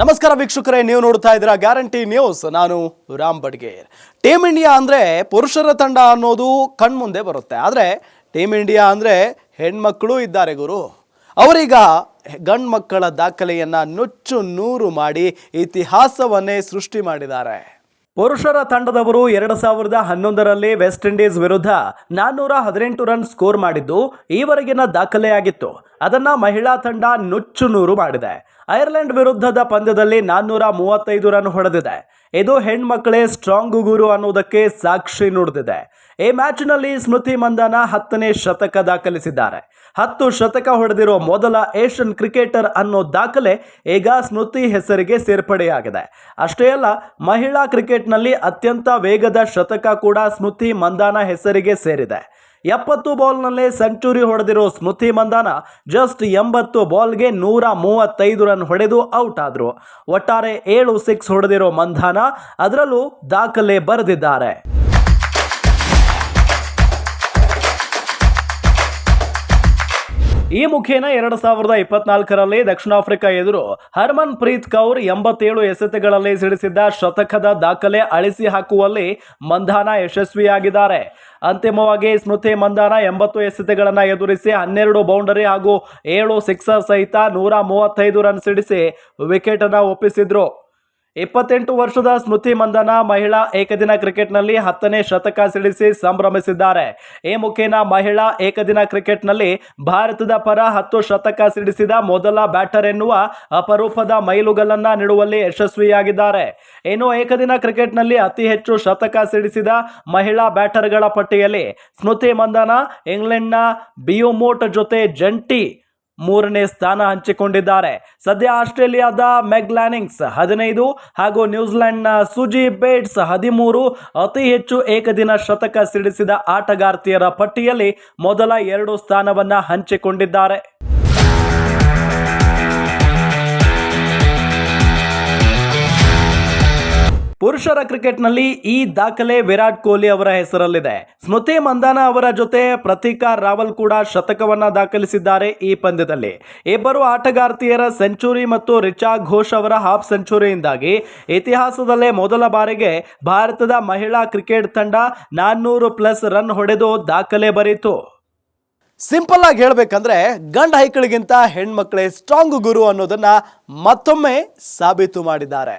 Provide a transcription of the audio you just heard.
ನಮಸ್ಕಾರ ವೀಕ್ಷಕರೇ, ನೀವು ನೋಡ್ತಾ ಇದ್ದೀರಾ ಗ್ಯಾರಂಟಿ ನ್ಯೂಸ್. ನಾನು ರಾಮ್ ಬಡ್ಗೇರ್. ಟೀಮ್ ಇಂಡಿಯಾ ಅಂದರೆ ಪುರುಷರ ತಂಡ ಅನ್ನೋದು ಕಣ್ಮುಂದೆ ಬರುತ್ತೆ. ಆದರೆ ಟೀಮ್ ಇಂಡಿಯಾ ಅಂದರೆ ಹೆಣ್ಮಕ್ಳು ಇದ್ದಾರೆ ಗುರು. ಅವರೀಗ ಗಂಡು ಮಕ್ಕಳ ದಾಖಲೆಯನ್ನು ನುಚ್ಚು ನೂರು ಮಾಡಿ ಇತಿಹಾಸವನ್ನೇ ಸೃಷ್ಟಿ ಮಾಡಿದ್ದಾರೆ. ಪುರುಷರ ತಂಡದವರು ಎರಡು ಸಾವಿರದ ಹನ್ನೊಂದರಲ್ಲಿ ವೆಸ್ಟ್ ಇಂಡೀಸ್ ವಿರುದ್ಧ ನಾನ್ನೂರ ಹದಿನೆಂಟು ರನ್ ಸ್ಕೋರ್ ಮಾಡಿದ್ದು ಈವರೆಗಿನ ದಾಖಲೆಯಾಗಿತ್ತು. ಅದನ್ನ ಮಹಿಳಾ ತಂಡ ನುಚ್ಚು ನೂರು ಮಾಡಿದೆ. ಐರ್ಲೆಂಡ್ ವಿರುದ್ಧದ ಪಂದ್ಯದಲ್ಲಿ ನಾನ್ನೂರ ಮೂವತ್ತೈದು ರನ್ ಹೊಡೆದಿದೆ. ಇದು ಹೆಣ್ಮಕ್ಕಳೇ ಸ್ಟ್ರಾಂಗ್ ಗುರು ಅನ್ನೋದಕ್ಕೆ ಸಾಕ್ಷಿ ನುಡಿದಿದೆ. ಈ ಮ್ಯಾಚ್ನಲ್ಲಿ ಸ್ಮೃತಿ ಮಂದಾನ ಹತ್ತನೇ ಶತಕ ದಾಖಲಿಸಿದ್ದಾರೆ. ಹತ್ತು ಶತಕ ಹೊಡೆದಿರೋ ಮೊದಲ ಏಷ್ಯನ್ ಕ್ರಿಕೆಟರ್ ಅನ್ನೋ ದಾಖಲೆ ಈಗ ಸ್ಮೃತಿ ಹೆಸರಿಗೆ ಸೇರ್ಪಡೆಯಾಗಿದೆ. ಅಷ್ಟೇ ಅಲ್ಲ, ಮಹಿಳಾ ಕ್ರಿಕೆಟ್ನಲ್ಲಿ ಅತ್ಯಂತ ವೇಗದ ಶತಕ ಕೂಡ ಸ್ಮೃತಿ ಮಂದಾನ ಹೆಸರಿಗೆ ಸೇರಿದೆ. ಎಪ್ಪತ್ತು ಬಾಲ್ನಲ್ಲೇ ಸೆಂಚುರಿ ಹೊಡೆದಿರೋ ಸ್ಮೃತಿ ಮಂದಾನ ಜಸ್ಟ್ ಎಂಬತ್ತು ಬಾಲ್ಗೆ ನೂರ ಮೂವತ್ತೈದು ರನ್ ಹೊಡೆದು ಔಟ್ ಆದ್ರು. ಒಟ್ಟಾರೆ ಏಳು ಸಿಕ್ಸ್ ಹೊಡೆದಿರೋ ಮಂದಾನ ಅದರಲ್ಲೂ ದಾಖಲೆ ಬರೆದಿದ್ದಾರೆ. ಈ ಮುಖೇನ ಎರಡು ಸಾವಿರದ ಇಪ್ಪತ್ನಾಲ್ಕರಲ್ಲಿ ದಕ್ಷಿಣ ಆಫ್ರಿಕಾ ಎದುರು ಹರ್ಮನ್ ಪ್ರೀತ್ ಕೌರ್ ಎಂಬತ್ತೇಳು ಎಸೆತಗಳಲ್ಲಿ ಸಿಡಿಸಿದ್ದ ಶತಕದ ದಾಖಲೆ ಅಳಿಸಿ ಹಾಕುವಲ್ಲಿ ಮಂಧಾನ ಯಶಸ್ವಿಯಾಗಿದ್ದಾರೆ. ಅಂತಿಮವಾಗಿ ಸ್ಮೃತಿ ಮಂದಾನ ಎಂಬತ್ತು ಎಸೆತಗಳನ್ನು ಎದುರಿಸಿ ಹನ್ನೆರಡು ಬೌಂಡರಿ ಹಾಗೂ ಏಳು ಸಿಕ್ಸರ್ ಸಹಿತ ನೂರ ಮೂವತ್ತೈದು ರನ್ ಸಿಡಿಸಿ ವಿಕೆಟನ್ನು ಒಪ್ಪಿಸಿದ್ರು. ಇಪ್ಪತ್ತೆಂಟು ವರ್ಷದ ಸ್ಮೃತಿ ಮಂದನ ಮಹಿಳಾ ಏಕದಿನ ಕ್ರಿಕೆಟ್ನಲ್ಲಿ ಹತ್ತನೇ ಶತಕ ಸಿಡಿಸಿ ಸಂಭ್ರಮಿಸಿದ್ದಾರೆ. ಈ ಮುಖೇನ ಮಹಿಳಾ ಏಕದಿನ ಕ್ರಿಕೆಟ್ನಲ್ಲಿ ಭಾರತದ ಪರ ಹತ್ತು ಶತಕ ಸಿಡಿಸಿದ ಮೊದಲ ಬ್ಯಾಟರ್ ಎನ್ನುವ ಅಪರೂಪದ ಮೈಲುಗಲ್ಲನ್ನ ನೀಡುವಲ್ಲಿ ಯಶಸ್ವಿಯಾಗಿದ್ದಾರೆ. ಇನ್ನು ಏಕದಿನ ಕ್ರಿಕೆಟ್ನಲ್ಲಿ ಅತಿ ಹೆಚ್ಚು ಶತಕ ಸಿಡಿಸಿದ ಮಹಿಳಾ ಬ್ಯಾಟರ್ಗಳ ಪಟ್ಟಿಯಲ್ಲಿ ಸ್ಮೃತಿ ಮಂದನ, ಇಂಗ್ಲೆಂಡ್ನ ಬಿಯೋಮೋಟ್ ಜೊತೆ ಜಂಟಿ ಮೂರನೇ ಸ್ಥಾನ ಹಂಚಿಕೊಂಡಿದ್ದಾರೆ. ಸದ್ಯ ಆಸ್ಟ್ರೇಲಿಯಾದ ಮೆಗ್ಲಾನಿಂಗ್ಸ್ ಹದಿನೈದು ಹಾಗೂ ನ್ಯೂಜಿಲೆಂಡ್ನ ಸುಜಿ ಬೇಟ್ಸ್ ಹದಿಮೂರು ಅತಿ ಹೆಚ್ಚು ಏಕದಿನ ಶತಕ ಸಿಡಿಸಿದ ಆಟಗಾರ್ತಿಯರ ಪಟ್ಟಿಯಲ್ಲಿ ಮೊದಲ ಎರಡು ಸ್ಥಾನವನ್ನ ಹಂಚಿಕೊಂಡಿದ್ದಾರೆ. ಪುರುಷರ ಕ್ರಿಕೆಟ್ನಲ್ಲಿ ಈ ದಾಖಲೆ ವಿರಾಟ್ ಕೊಹ್ಲಿ ಅವರ ಹೆಸರಲ್ಲಿದೆ. ಸ್ಮೃತಿ ಮಂದಾನ ಅವರ ಜೊತೆ ಪ್ರತೀಕಾ ರಾವಲ್ ಕೂಡ ಶತಕವನ್ನ ದಾಖಲಿಸಿದ್ದಾರೆ ಈ ಪಂದ್ಯದಲ್ಲಿ. ಇಬ್ಬರು ಆಟಗಾರ್ತಿಯರ ಸೆಂಚುರಿ ಮತ್ತು ರಿಚಾ ಘೋಷ್ ಅವರ ಹಾಫ್ ಸೆಂಚುರಿಯಿಂದಾಗಿ ಇತಿಹಾಸದಲ್ಲೇ ಮೊದಲ ಬಾರಿಗೆ ಭಾರತದ ಮಹಿಳಾ ಕ್ರಿಕೆಟ್ ತಂಡ ನಾನ್ನೂರು ಪ್ಲಸ್ ರನ್ ಹೊಡೆದು ದಾಖಲೆ ಬರೀತು. ಸಿಂಪಲ್ ಆಗಿ ಹೇಳಬೇಕಂದ್ರೆ ಗಂಡ ಹೈಕಳಿಗಿಂತ ಹೆಣ್ಮಕ್ಳೇ ಸ್ಟ್ರಾಂಗ್ ಗುರು ಅನ್ನೋದನ್ನ ಮತ್ತೊಮ್ಮೆ ಸಾಬೀತು ಮಾಡಿದ್ದಾರೆ.